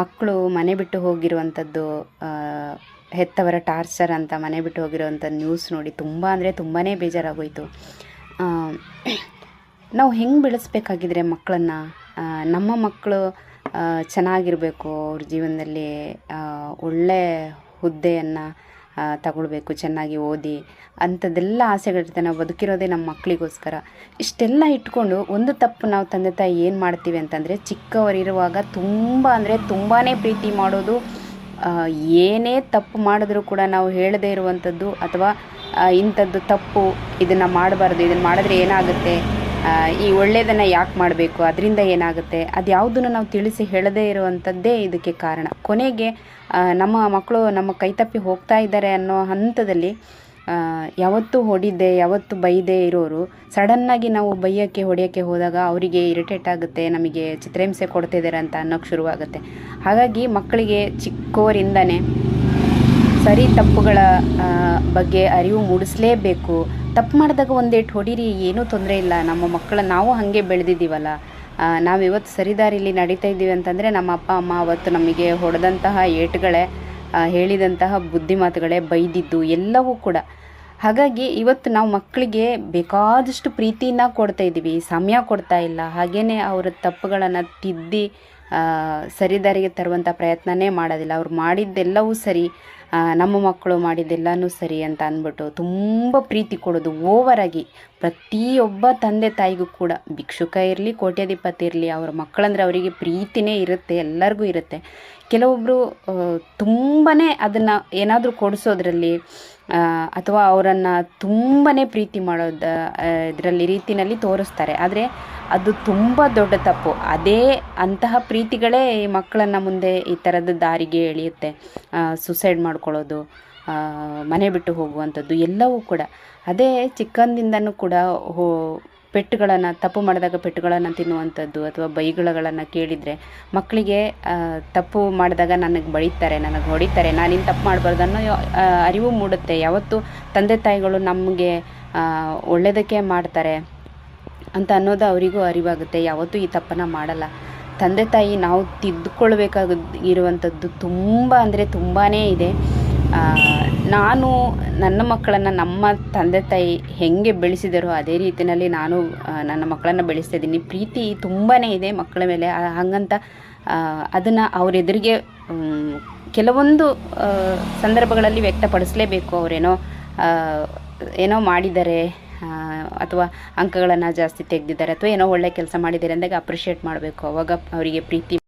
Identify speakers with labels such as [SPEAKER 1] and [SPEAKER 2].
[SPEAKER 1] ಮಕ್ಕಳು ಮನೆ ಬಿಟ್ಟು ಹೋಗಿರುವಂಥದ್ದು ಹೆತ್ತವರ ಟಾರ್ಚರ್ ಅಂತ ಮನೆ ಬಿಟ್ಟು ಹೋಗಿರುವಂಥ ನ್ಯೂಸ್ ನೋಡಿ ತುಂಬ ಅಂದರೆ ತುಂಬಾ ಬೇಜಾರಾಗೋಯಿತು. ನಾವು ಹೆಂಗೆ ಬೆಳೆಸ್ಬೇಕಾಗಿದ್ರೆ ಮಕ್ಕಳನ್ನು? ನಮ್ಮ ಮಕ್ಕಳು ಚೆನ್ನಾಗಿರಬೇಕು, ಅವ್ರ ಜೀವನದಲ್ಲಿ ಒಳ್ಳೆಯ ಒಳ್ಳೆ ಹುದ್ದೆಯನ್ನು ತಗೊಳ್ಬೇಕು, ಚೆನ್ನಾಗಿ ಓದಿ ಅಂಥದ್ದೆಲ್ಲ ಆಸೆಗಳಿರುತ್ತೆ. ನಾವು ಬದುಕಿರೋದೇ ನಮ್ಮ ಮಕ್ಕಳಿಗೋಸ್ಕರ. ಇಷ್ಟೆಲ್ಲ ಇಟ್ಕೊಂಡು ಒಂದು ತಪ್ಪು ನಾವು ತಂದೆ ತಾಯಿ ಏನು ಮಾಡ್ತೀವಿ ಅಂತಂದರೆ, ಚಿಕ್ಕವರಿರುವಾಗ ತುಂಬ ಅಂದರೆ ತುಂಬಾ ಪ್ರೀತಿ ಮಾಡೋದು ಏನೇ ತಪ್ಪು ಮಾಡಿದ್ರೂ ಕೂಡ ನಾವು ಹೇಳದೇ ಇರುವಂಥದ್ದು ಅಥವಾ ಇಂಥದ್ದು ತಪ್ಪು ಇದನ್ನು ಮಾಡಬಾರ್ದು, ಇದನ್ನು ಮಾಡಿದ್ರೆ ಏನಾಗುತ್ತೆ? ಈ ಒಳ್ಳೆಯದನ್ನು ಯಾಕೆ ಮಾಡಬೇಕು? ಅದರಿಂದ ಏನಾಗುತ್ತೆ? ಅದು ಯಾವುದನ್ನು ನಾವು ತಿಳಿಸಿ ಹೇಳದೇ ಇರುವಂಥದ್ದೇ ಇದಕ್ಕೆ ಕಾರಣ. ಕೊನೆಗೆ ನಮ್ಮ ಮಕ್ಕಳು ನಮ್ಮ ಕೈತಪ್ಪಿ ಹೋಗ್ತಾ ಇದ್ದಾರೆ ಅನ್ನೋ ಹಂತದಲ್ಲಿ ಯಾವತ್ತು ಯಾವತ್ತು ಯಾವತ್ತೂ ಬೈದೇ ಇರೋರು ಸಡನ್ನಾಗಿ ನಾವು ಬೈಯೋಕ್ಕೆ, ಹೊಡೆಯೋಕ್ಕೆ ಹೋದಾಗ ಅವರಿಗೆ ಇರಿಟೇಟ್ ಆಗುತ್ತೆ, ನಮಗೆ ಚಿತ್ರಹಿಂಸೆ ಕೊಡ್ತಿದ್ದಾರೆ ಅಂತ ಅನ್ನೋಕ್ಕೆ ಶುರುವಾಗುತ್ತೆ. ಹಾಗಾಗಿ ಮಕ್ಕಳಿಗೆ ಚಿಕ್ಕವರಿಂದನೇ ಸರಿ ತಪ್ಪುಗಳ ಬಗ್ಗೆ ಅರಿವು ಮೂಡಿಸಲೇಬೇಕು. ತಪ್ಪು ಮಾಡಿದಾಗ ಒಂದೇಟು ಹೊಡೀರಿ, ಏನೂ ತೊಂದರೆ ಇಲ್ಲ. ನಮ್ಮ ಮಕ್ಕಳ, ನಾವು ಹಾಗೆ ಬೆಳೆದಿದ್ದೀವಲ್ಲ. ನಾವು ಇವತ್ತು ಸರಿದಾರಿಲಿ ನಡೀತಾ ಇದ್ದೀವಿ ಅಂತಂದರೆ ನಮ್ಮ ಅಪ್ಪ, ಅಮ್ಮ ಅವತ್ತು ನಮಗೆ ಹೊಡೆದಂತಹ ಏಟುಗಳೇ ಹೇಳಿದಂತಹ ಬುದ್ಧಿಮಾತುಗಳೇ ಬೈದಿದ್ದು ಎಲ್ಲವೂ ಕೂಡ. ಹಾಗಾಗಿ ಇವತ್ತು ನಾವು ಮಕ್ಕಳಿಗೆ ಬೇಕಾದಷ್ಟು ಪ್ರೀತಿನ ಕೊಡ್ತಾ ಇದ್ದೀವಿ. ಸಮಯ ಕೊಡ್ತಾ ಇಲ್ಲ. ಹಾಗೆಯೇ ಅವರ ತಪ್ಪುಗಳನ್ನು ತಿದ್ದಿ ಸರಿದಾರಿಗೆ ತರುವಂಥ ಪ್ರಯತ್ನನೇ ಮಾಡೋದಿಲ್ಲ. ಅವ್ರು ಮಾಡಿದ್ದೆಲ್ಲವೂ ಸರಿ. ನಮ್ಮ ಮಕ್ಕಳು ಮಾಡಿದ್ದೆಲ್ಲನೂ ಸರಿ ಅಂತ ಅಂದ್ಬಿಟ್ಟು ತುಂಬ ಪ್ರೀತಿ ಕೊಡೋದು ಓವರಾಗಿ ಪ್ರತಿಯೊಬ್ಬ ತಂದೆ ತಾಯಿಗೂ ಕೂಡ. ಭಿಕ್ಷುಕ ಇರಲಿ, ಕೋಟ್ಯಾಧಿಪತಿ ಇರಲಿ, ಅವ್ರ ಮಕ್ಕಳಂದ್ರೆ ಅವರಿಗೆ ಪ್ರೀತಿನೇ ಇರುತ್ತೆ, ಎಲ್ಲರಿಗೂ ಇರುತ್ತೆ. ಕೆಲವೊಬ್ಬರು ತುಂಬಾ ಅದನ್ನು ಏನಾದರೂ ಕೊಡಿಸೋದ್ರಲ್ಲಿ ಅಥವಾ ಅವರನ್ನು ತುಂಬಾ ಪ್ರೀತಿ ಮಾಡೋದು ಇದರಲ್ಲಿ ರೀತಿನಲ್ಲಿ ತೋರಿಸ್ತಾರೆ. ಆದರೆ ಅದು ತುಂಬ ದೊಡ್ಡ ತಪ್ಪು. ಅದೇ ಅಂತಹ ಪ್ರೀತಿಗಳೇ ಈ ಮಕ್ಕಳನ್ನು ಮುಂದೆ ಈ ಥರದ ದಾರಿಗೆ ಎಳೆಯುತ್ತೆ. ಸುಸೈಡ್ ಮಾಡ್ಕೊಳ್ಳೋದು ಮನೆ ಬಿಟ್ಟು ಹೋಗುವಂಥದ್ದು ಎಲ್ಲವೂ ಕೂಡ. ಅದೇ ಚಿಕ್ಕಂದಿಂದನೂ ಕೂಡ ಹೋ, ಪೆಟ್ಟುಗಳನ್ನು, ತಪ್ಪು ಮಾಡಿದಾಗ ಪೆಟ್ಟುಗಳನ್ನು ತಿನ್ನುವಂಥದ್ದು ಅಥವಾ ಬೈಗುಳಗಳನ್ನು ಕೇಳಿದರೆ ಮಕ್ಕಳಿಗೆ ತಪ್ಪು ಮಾಡಿದಾಗ ನನಗೆ ಬೈತಾರೆ, ನನಗೆ ಹೊಡಿತಾರೆ ನಾನಿನ್ನು ತಪ್ಪು ಮಾಡಬಾರ್ದು ಅನ್ನೋ ಅರಿವು ಮೂಡುತ್ತೆ. ಯಾವತ್ತು ತಂದೆ ತಾಯಿಗಳು ನಮಗೆ ಒಳ್ಳೆಯದಕ್ಕೆ ಮಾಡ್ತಾರೆ ಅಂತ ಅನ್ನೋದು ಅವರಿಗೂ ಅರಿವಾಗುತ್ತೆ. ಯಾವತ್ತೂ ಈ ತಪ್ಪನ್ನು ಮಾಡಲ್ಲ. ತಂದೆ ತಾಯಿ ನಾವು ತಿದ್ದುಕೊಳ್ಬೇಕಾಗ ಇರುವಂಥದ್ದು ತುಂಬ ಅಂದರೆ ತುಂಬಾ ಇದೆ. ನಾನು ನನ್ನ ಮಕ್ಕಳನ್ನು ನಮ್ಮ ತಂದೆ ತಾಯಿ ಹೇಗೆ ಬೆಳೆಸಿದರೋ ಅದೇ ರೀತಿಯಲ್ಲಿ ನಾನು ನನ್ನ ಮಕ್ಕಳನ್ನು ಬೆಳೆಸ್ತಾ ಇದ್ದೀನಿ. ಪ್ರೀತಿ ತುಂಬಾ ಇದೆ ಮಕ್ಕಳ ಮೇಲೆ. ಹಾಗಂತ ಅದನ್ನು ಅವರೆದುರಿಗೆ ಕೆಲವೊಂದು ಸಂದರ್ಭಗಳಲ್ಲಿ ವ್ಯಕ್ತಪಡಿಸಲೇಬೇಕು ಅವರೇನೋ ಏನೋ ಮಾಡಿದ್ದಾರೆ. ಅಥವಾ ಅಂಕಗಳನ್ನು ಜಾಸ್ತಿ ತೆಗೆದಿದ್ದಾರೆ ಅಥವಾ ಏನೋ ಒಳ್ಳೆ ಕೆಲಸ ಮಾಡಿದ್ದಾರೆ ಅಂದಾಗ ಅಪ್ರಿಷಿಯೇಟ್ ಮಾಡಬೇಕು. ಅವಾಗ ಅವರಿಗೆ ಪ್ರೀತಿ